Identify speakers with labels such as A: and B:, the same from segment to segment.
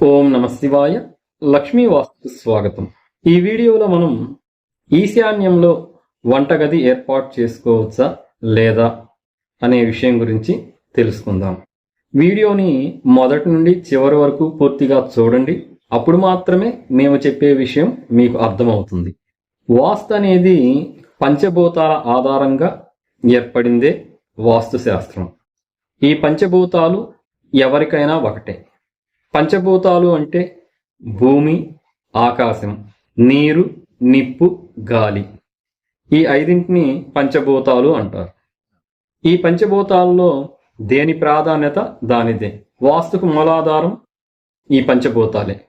A: ఓం నమ శివాయ. లక్ష్మీ వాస్తు స్వాగతం. ఈ వీడియోలో మనం ఈశాన్యంలో వంటగది ఏర్పాటు చేసుకోవచ్చా లేదా అనే విషయం గురించి తెలుసుకుందాం. వీడియోని మొదటి నుండి చివరి వరకు పూర్తిగా చూడండి. అప్పుడు మాత్రమే మేము చెప్పే విషయం మీకు అర్థమవుతుంది. వాస్తు అనేది పంచభూతాల ఆధారంగా ఏర్పడిందే వాస్తు శాస్త్రం ఈ పంచభూతాలు ఎవరికైనా ఒకటే. పంచభూతాలు అంటే భూమి ఆకాశం నీరు నిప్పు గాలి. ఈ ఐదింటిని పంచభూతాలు అంటారు. ఈ పంచభూతాల్లో దేని ప్రాధాన్యత? దానిదే. వాస్తుకు మూలాధారం ఈ పంచభూతాలే.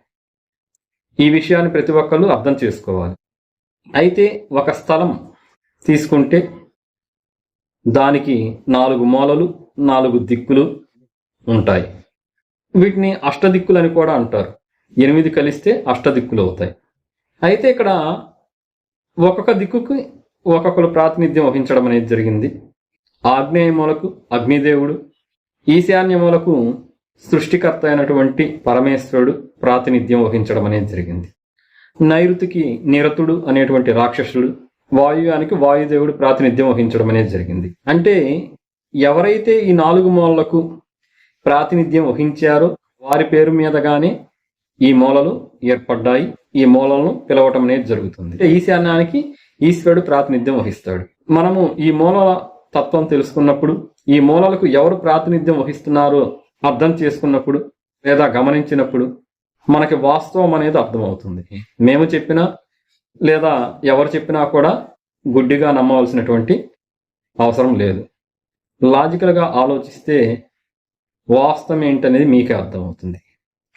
A: ఈ విషయాన్ని ప్రతి ఒక్కళ్ళు అర్థం చేసుకోవాలి. అయితే ఒక స్థలం తీసుకుంటే దానికి నాలుగు మూలలు నాలుగు దిక్కులు ఉంటాయి. వీటిని అష్టదిక్కులు అని కూడా అంటారు. ఎనిమిది కలిస్తే అష్టదిక్కులు అవుతాయి. అయితే ఇక్కడ ఒక్కొక్క దిక్కుకి ఒక్కొక్కరు ప్రాతినిధ్యం వహించడం అనేది జరిగింది. ఆగ్నేయ మూలకు అగ్నిదేవుడు ఈశాన్య మూలకు సృష్టికర్త అయినటువంటి పరమేశ్వరుడు ప్రాతినిధ్యం వహించడం అనేది జరిగింది. నైరుతికి నిరతుడు అనేటువంటి రాక్షసుడు వాయువానికి వాయుదేవుడు ప్రాతినిధ్యం వహించడం అనేది జరిగింది. అంటే ఎవరైతే ఈ నాలుగు మూలలకు ప్రాతినిధ్యం వహించారో. వారి పేరు మీదగానే ఈ మూలలు ఏర్పడ్డాయి. ఈ మూలలను పిలవటం అనేది జరుగుతుంది. ఈశాన్యానికి ఈశ్వరుడు ప్రాతినిధ్యం వహిస్తాడు. మనము ఈ మూలల తత్వం తెలుసుకున్నప్పుడు ఈ మూలలకు ఎవరు ప్రాతినిధ్యం వహిస్తున్నారో అర్థం చేసుకున్నప్పుడు లేదా గమనించినప్పుడు మనకి వాస్తవం అనేది అర్థమవుతుంది. మేము చెప్పినా లేదా ఎవరు చెప్పినా కూడా గుడ్డిగా నమ్మవలసినటువంటి అవసరం లేదు. లాజికల్గా ఆలోచిస్తే వాస్తవం ఏంటనేది మీకే అర్థమవుతుంది.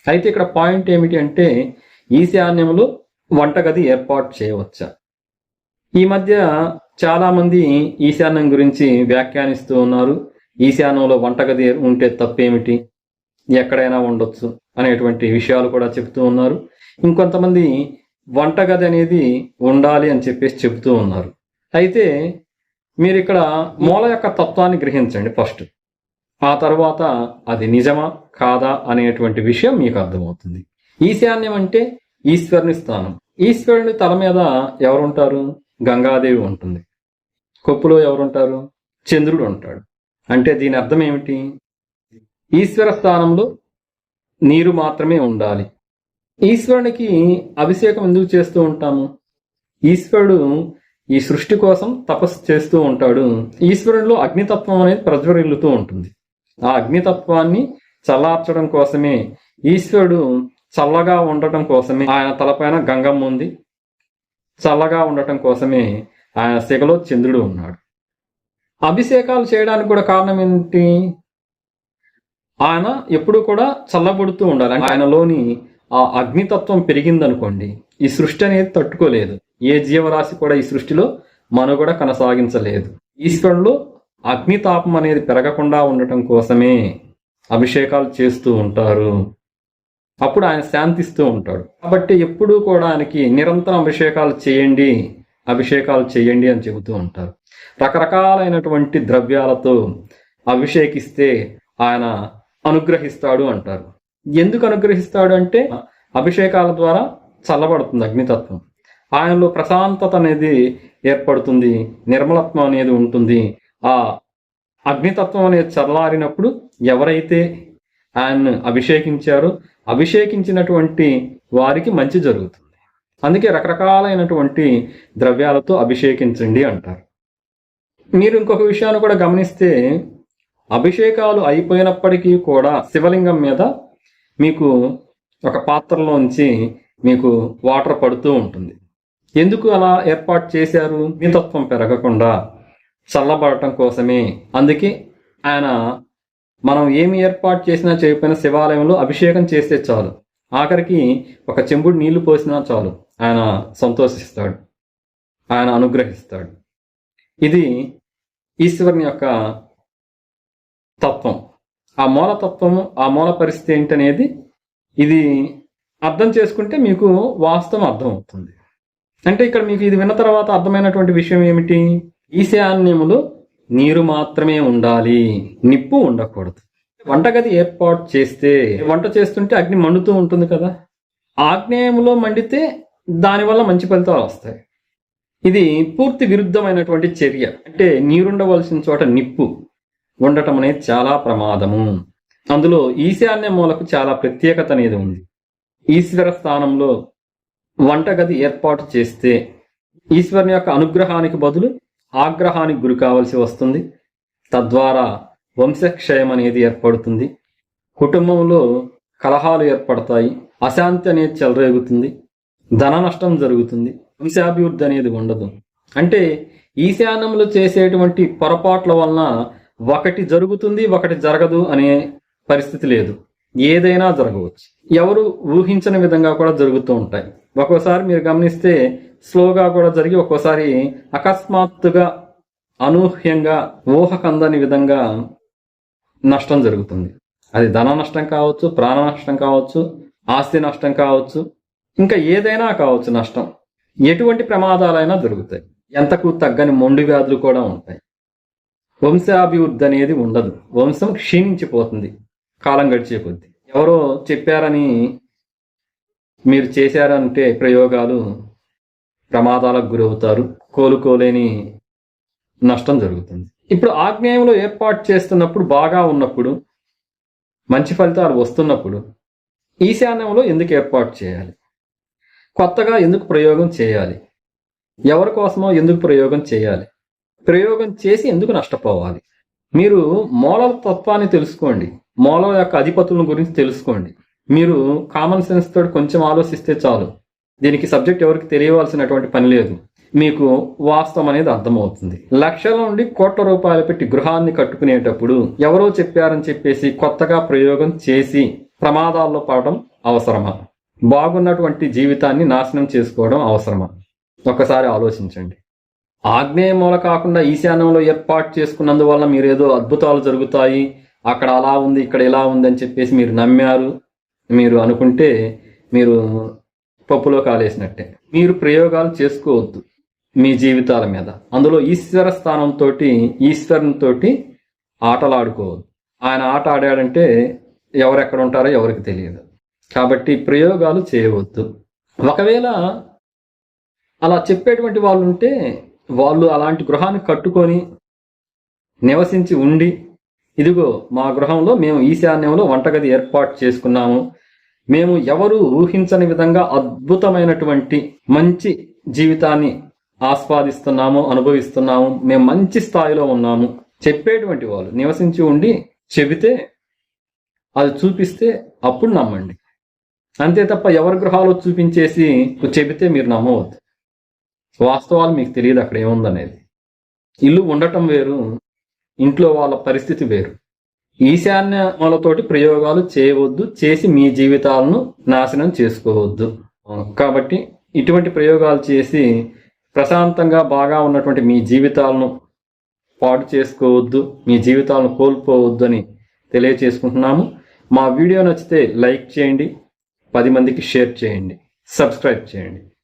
A: అయితే ఇక్కడ పాయింట్ ఏమిటి అంటే ఈశాన్యంలో వంటగది ఏర్పాటు చేయవచ్చా. ఈ మధ్య చాలామంది ఈశాన్యం గురించి వ్యాఖ్యానిస్తూ ఉన్నారు. ఈశాన్యంలో వంటగది ఉంటే తప్పేమిటి? ఎక్కడైనా ఉండొచ్చు అనేటువంటి విషయాలు కూడా చెప్తూ ఉన్నారు. ఇంకొంతమంది వంటగది అనేది ఉండాలి అని చెప్పేసి చెబుతూ ఉన్నారు. అయితే మీరు ఇక్కడ మూల యొక్క తత్వాన్ని గ్రహించండి ఫస్ట్. ఆ తర్వాత అది నిజమా కాదా అనేటువంటి విషయం మీకు అర్థమవుతుంది. ఈశాన్యం అంటే ఈశ్వరుని స్థానం. ఈశ్వరుని తల మీద ఎవరుంటారు? గంగాదేవి ఉంటుంది. కొప్పులో ఎవరుంటారు? చంద్రుడు ఉంటాడు. అంటే దీని అర్థం ఏమిటి? ఈశ్వర స్థానంలో నీరు మాత్రమే ఉండాలి. ఈశ్వరునికి అభిషేకం ఎందుకు చేస్తూ ఉంటాము? ఈశ్వరుడు ఈ సృష్టి కోసం తపస్సు చేస్తూ ఉంటాడు. ఈశ్వరునిలో అగ్నితత్వం అనేది ప్రజ్వరిల్లుతూ ఉంటుంది. ఆ అగ్నితత్వాన్ని చల్లార్చడం కోసమే. ఈశ్వరుడు చల్లగా ఉండటం కోసమే. ఆయన తలపైన గంగమ్మ ఉంది. చల్లగా ఉండటం కోసమే ఆయన శిఖలో చంద్రుడు ఉన్నాడు. అభిషేకాలు చేయడానికి కూడా కారణం ఏంటి? ఆయన ఎప్పుడు కూడా చల్లబడుతూ ఉండాలి. ఆయనలోని ఆ అగ్నితత్వం పెరిగిందనుకోండి ఈ సృష్టి అనేది తట్టుకోలేదు. ఏ జీవరాశి కూడా ఈ సృష్టిలో మనుగడ కొనసాగించలేదు. ఈశ్వరులో అగ్నితాపం అనేది పెరగకుండా ఉండటం కోసమే అభిషేకాలు చేస్తూ ఉంటారు. అప్పుడు ఆయన శాంతిస్తూ ఉంటాడు. కాబట్టి ఎప్పుడూ కూడా ఆయనకి నిరంతరం అభిషేకాలు చేయండి అభిషేకాలు చేయండి అని చెబుతూ ఉంటారు. రకరకాలైనటువంటి ద్రవ్యాలతో అభిషేకిస్తే ఆయన అనుగ్రహిస్తాడు అంటారు. ఎందుకు అనుగ్రహిస్తాడు అంటే అభిషేకాల ద్వారా చల్లబడుతుంది అగ్నితత్వం. ఆయనలో ప్రశాంతత అనేది ఏర్పడుతుంది నిర్మలత్వం అనేది ఉంటుంది. ఆ అగ్నితత్వం అనేది చల్లారినప్పుడు ఎవరైతే ఆయన్ను అభిషేకించారో అభిషేకించినటువంటి వారికి మంచి జరుగుతుంది. అందుకే రకరకాలైనటువంటి ద్రవ్యాలతో అభిషేకించండి అంటారు. మీరు ఇంకొక విషయాన్ని కూడా గమనిస్తే అభిషేకాలు అయిపోయినప్పటికీ కూడా శివలింగం మీద మీకు ఒక పాత్రలోంచి మీకు వాటర్ పడుతూ ఉంటుంది. ఎందుకు అలా ఏర్పాటు చేశారు? మితత్వం పెరగకుండా. చల్లబడటం కోసమే. అందుకే ఆయన మనం ఏమి ఏర్పాటు చేసినా చేయకపోయినా శివాలయంలో అభిషేకం చేస్తే చాలు. ఆఖరికి ఒక చెంబుడు నీళ్ళు పోసినా చాలు. ఆయన సంతోషిస్తాడు. ఆయన అనుగ్రహిస్తాడు. ఇది ఈశ్వరుని యొక్క తత్వం. ఆ మూల తత్వము ఆ మూల పరిస్థితి ఏంటనేది ఇది అర్థం చేసుకుంటే మీకు వాస్తవం అర్థం అవుతుంది అంటే ఇక్కడ మీకు ఇది విన్న తర్వాత అర్థమైనటువంటి విషయం ఏమిటి? ఈశాన్యములో నీరు మాత్రమే ఉండాలి. నిప్పు ఉండకూడదు. వంటగది ఏర్పాటు చేస్తే వంట చేస్తుంటే అగ్ని మండుతూ ఉంటుంది కదా? ఆగ్నేయంలో మండితే దానివల్ల మంచి ఫలితాలు వస్తాయి. ఇది పూర్తి విరుద్ధమైనటువంటి చర్య. అంటే నీరుండవలసిన చోట నిప్పు ఉండటం అనేది చాలా ప్రమాదము. అందులో ఈశాన్య మూలకు చాలా ప్రత్యేకత అనేది ఉంది. ఈశ్వర స్థానంలో వంటగది ఏర్పాటు చేస్తే ఈశ్వరుని యొక్క అనుగ్రహానికి బదులు ఆగ్రహానికి గురి కావాల్సి వస్తుంది. తద్వారా వంశక్షయం అనేది ఏర్పడుతుంది. కుటుంబంలో కలహాలు ఏర్పడతాయి. అశాంతి అనేది చెలరేగుతుంది. ధన నష్టం జరుగుతుంది. వంశాభివృద్ధి అనేది ఉండదు. అంటే ఈశాన్యంలో చేసేటువంటి పొరపాట్ల వలన ఒకటి జరుగుతుంది ఒకటి జరగదు అనే పరిస్థితి లేదు. ఏదైనా జరగవచ్చు. ఎవరు ఊహించని విధంగా కూడా జరుగుతూ ఉంటాయి. ఒక్కోసారి మీరు గమనిస్తే స్లోగా కూడా జరిగి ఒక్కోసారి అకస్మాత్తుగా అనూహ్యంగా ఊహకందని విధంగా నష్టం జరుగుతుంది. అది ధన నష్టం కావచ్చు ప్రాణ నష్టం కావచ్చు ఆస్తి నష్టం కావచ్చు ఇంకా ఏదైనా కావచ్చు నష్టం. ఎటువంటి ప్రమాదాలైనా జరుగుతాయి. ఎంతకు తగ్గని మొండి వ్యాధులు కూడా ఉంటాయి. వంశాభివృద్ధి అనేది ఉండదు. వంశం క్షీణించిపోతుంది. కాలం గడిచే కొద్దీ. ఎవరో చెప్పారని మీరు చేశారంటే ప్రయోగాలు ప్రమాదాలకు గురవుతారు కోలుకోలేని నష్టం జరుగుతుంది. ఇప్పుడు ఆగ్నేయంలో ఏర్పాటు చేస్తున్నప్పుడు బాగా ఉన్నప్పుడు మంచి ఫలితాలు వస్తున్నప్పుడు ఈశాన్యంలో ఎందుకు ఏర్పాటు చేయాలి? కొత్తగా ఎందుకు ప్రయోగం చేయాలి? ఎవరి కోసమో ఎందుకు ప్రయోగం చేయాలి? ప్రయోగం చేసి ఎందుకు నష్టపోవాలి? మీరు మూలల తత్వాన్ని తెలుసుకోండి. మూలం యొక్క అధిపతుల గురించి తెలుసుకోండి. మీరు కామన్ సెన్స్ తోటి కొంచెం ఆలోచిస్తే చాలు. దీనికి సబ్జెక్ట్ ఎవరికి తెలియవలసినటువంటి పని లేదు. మీకు వాస్తవం అనేది అర్థమవుతుంది. లక్షల నుండి కోట్ల రూపాయలు పెట్టి గృహాన్ని కట్టుకునేటప్పుడు ఎవరో చెప్పారని చెప్పేసి కొత్తగా ప్రయోగం చేసి ప్రమాదాల్లో పడడం అవసరమా? బాగున్నటువంటి జీవితాన్ని నాశనం చేసుకోవడం అవసరమా? ఒకసారి ఆలోచించండి. ఆగ్నేయ మూల కాకుండా ఈశాన్యంలో ఏర్పాటు చేసుకున్నందువల్ల మీరు ఏదో అద్భుతాలు జరుగుతాయి. అక్కడ అలా ఉంది ఇక్కడ ఇలా ఉంది అని చెప్పేసి మీరు నమ్మారు. మీరు అనుకుంటే మీరు పప్పులో కాలేసినట్టే. మీరు ప్రయోగాలు చేసుకోవద్దు మీ జీవితాల మీద. అందులో ఈశ్వర స్థానంతో ఈశ్వరునితో ఆటలాడుకోవద్దు. ఆయన ఆట ఆడాడంటే ఎవరెక్కడ ఉంటారో ఎవరికి తెలియదు. కాబట్టి ప్రయోగాలు చేయవద్దు. ఒకవేళ అలా చెప్పేటువంటి వాళ్ళు ఉంటే వాళ్ళు అలాంటి గృహాన్ని కట్టుకొని నివసించి ఉండి ఇదిగో మా గృహంలో మేము ఈశాన్యంలో వంటగది ఏర్పాటు చేసుకున్నాము. మేము ఎవరు ఊహించని విధంగా అద్భుతమైనటువంటి మంచి జీవితాన్ని ఆస్వాదిస్తున్నాము అనుభవిస్తున్నాము. మేము మంచి స్థాయిలో ఉన్నాము. చెప్పేటువంటి వాళ్ళు నివసించి ఉండి చెబితే అది చూపిస్తే అప్పుడు నమ్మండి. అంతే తప్ప ఎవరి గృహాలు చూపించేసి చెబితే మీరు నమ్మవద్దు. వాస్తవాలు మీకు తెలియదు అక్కడ ఏముందనేది. ఇల్లు ఉండటం వేరు ఇంట్లో వాళ్ళ పరిస్థితి వేరు. ఈశాన్యములతోటి ప్రయోగాలు చేయవద్దు చేసి మీ జీవితాలను నాశనం చేసుకోవద్దు. కాబట్టి ఇటువంటి ప్రయోగాలు చేసి ప్రశాంతంగా బాగా ఉన్నటువంటి మీ జీవితాలను పాడు చేసుకోవద్దు మీ జీవితాలను కోల్పోవద్దు అని తెలియచేసుకుంటున్నాము. మా వీడియో నచ్చితే లైక్ చేయండి పది మందికి షేర్ చేయండి సబ్స్క్రైబ్ చేయండి.